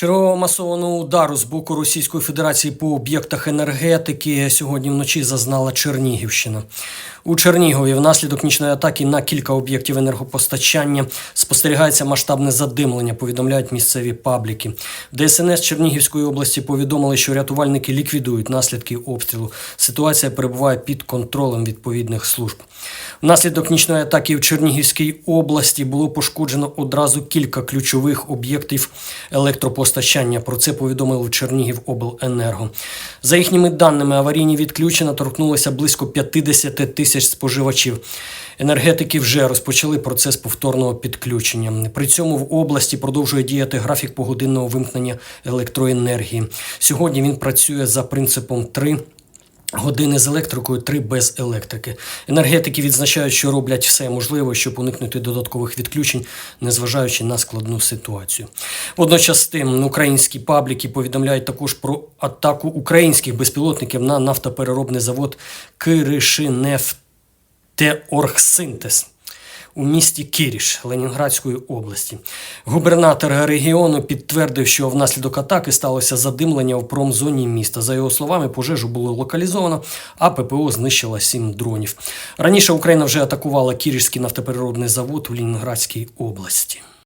Чергового масованого удару з боку Російської Федерації по об'єктах енергетики сьогодні вночі зазнала Чернігівщина. У Чернігові внаслідок нічної атаки на кілька об'єктів енергопостачання спостерігається масштабне задимлення, повідомляють місцеві пабліки. ДСНС Чернігівської області повідомили, що рятувальники ліквідують наслідки обстрілу. Ситуація перебуває під контролем відповідних служб. Внаслідок нічної атаки в Чернігівській області було пошкоджено одразу кілька ключових об'єктів електропостачання. Про це повідомили в Чернігівобленерго. За їхніми даними, аварійні відключення торкнулися близько 50 тисяч споживачів. Енергетики вже розпочали процес повторного підключення. При цьому в області продовжує діяти графік погодинного вимкнення електроенергії. Сьогодні він працює за принципом 3 Години з електрикою, три без електрики. Енергетики відзначають, що роблять все можливе, щоб уникнути додаткових відключень, незважаючи на складну ситуацію. Водночас тим українські пабліки повідомляють також про атаку українських безпілотників на нафтопереробний завод Киришинефтеоргсинтез у місті Кіріш Ленінградської області. Губернатор регіону підтвердив, що внаслідок атаки сталося задимлення в промзоні міста. За його словами, пожежу було локалізовано, а ППО знищила сім дронів. Раніше Україна вже атакувала Кірішський нафтопереробний завод у Ленінградській області.